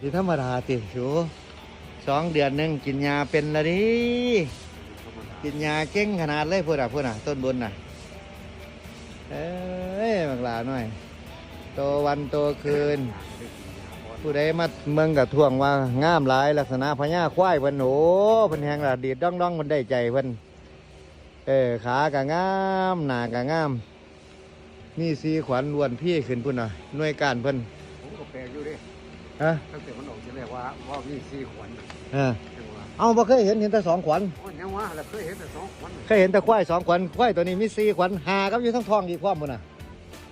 ที่ธรรมดาติสูสองเดือนหนึ่งกินยาเป็นละดิกินยาเก่งขนาดเลยพูดอะพูดอะ ต้นบนน่ะ เอ้ยบักหลาหน่อย โตวันโตคืน ผู้ใดมาเมืองกับท่วงว่างามหลายลักษณะพญาควายพิ่นโอ้เพิ่นแหงละดีดด้องด้องมันได้ใจเพิ่นเออขากะงามหน้ากะงาม นี่สีขวัญล้วนพี่ขึ้นพุ่นน่ะหน่วยการเพิ่นผมก็แปลกอยู่ดิ ฮะตั้งแต่มันออกจะเรียกว่าว่ามีสี่ขวัญเออจังหวะเอาบ่เคยเห็นเห็นแต่สองขวัญโอ้ยยังว่าเราเคยเห็นแต่สองขวัญเคยเห็นแต่ควายสองขวัญควายตัวนี้มีสี่ขวัญหากับอยู่ทั้งท้องอีกความพุ่นน่ะ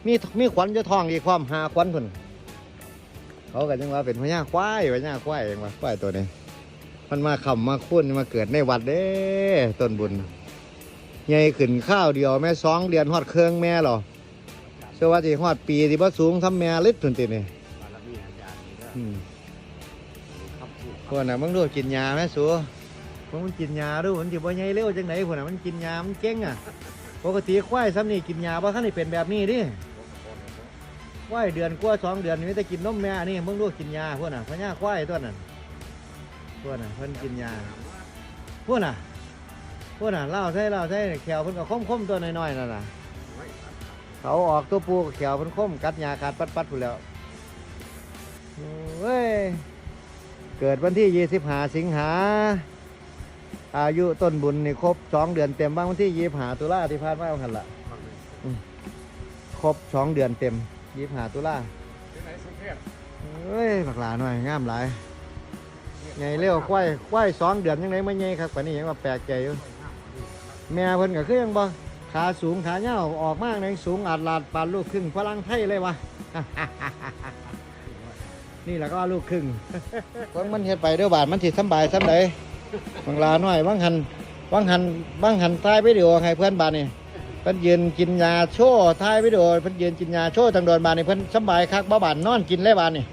มีมีขวัญอยู่ท้องอีกความหาขวัญพุ่นเขาก็จังว่าเป็นพญาควายพญาควายเองว่าควายตัวนี้ มันมาขำมาคุ้นมาเกิดในวัดเด้ต้นบุญใหญ่ขึ้นข้าวเดียวแม่สองเดือนฮอดเครื่องแม่หรอเชื่อว่าที่ฮอดปีที่บ่สูงทำแม่ลิดทุนตินี่บ อืมคำพูดพวกน่ะมึงดูกินยาแม่สูมึงมันกินยาดูมันสิบ่ใหญ่เร็วจังไหนพวกน่ะมันกินยามันเก่งอะปกติควายซ้ำนี่กินยาบ่คันนี่เป็นแบบนี้ดิควายเดือนกว่าสองเดือนนี่มีแต่กินนมแม่นี่มึงดูกินยาพวกน่ะพญาควายตัวนั้นพวกน่ะเพิ่นกินยาพวกน่ะพวกน่ะเล่าใช่เล่าใช่แขวเพิ่นก็คมคมๆตัวน้อยๆนั่นน่ะเขาออกตัวปูกับแขวเพิ่นคมกัดหญ้ากัดปัดปัดพุ่นแหล้ว เว้ย เกิดวันที่25สิงหา อายุต้นบุญนี่ครบสองเดือนเต็มบ้างวันที่25ตุลาที่ผ่านมาหันละครบสองเดือนเต็ม25ตุลาที่ไหนสุเทพเฮ้ยบักหลาหน่อยงามหลายไงเร็วควายควายสองเดือนยังไงไม่ไงครับกว่านี้ยังว่าแปลกใจอยู่แม่เพิ่นก็คือยังบ่ขาสูงขาเหี่ยวออกมากในสูงอาดลาดปานลูกครึ่งฝรั่งไทยเลยวะ นี่แหละก็ลูกครึ่งเบิ่งมันเฮ็ดไปเด้อบาดมันสิสบายสำใดบางลาหน่อยบางหันบางหันบางหันถ่ายวิดีโอให้เพื่อนบาดนี่เพิ่นยืนกินยาโชว์ถ่ายวิดีโอเพิ่นยืนกินยาโชว์ทางโดนบาดนี่เพิ่นสบายคักบ่บาดนอนกินเลยบาดนี่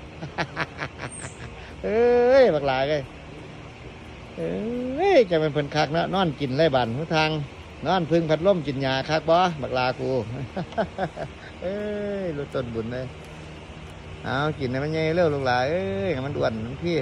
เอ้ยบักหลายเลยเอ้ยจะเป็นเพิ่นคักนะนอนกินเลยบาดทุกทางนอนพึ่งพัดลมกินยาคักบ่บักลากูเอ้ยรู้ต้นบุญเลย เอากินให้มันใหญ่เร็วลูกหลานเอ้ยให้มันด่วนมันพี่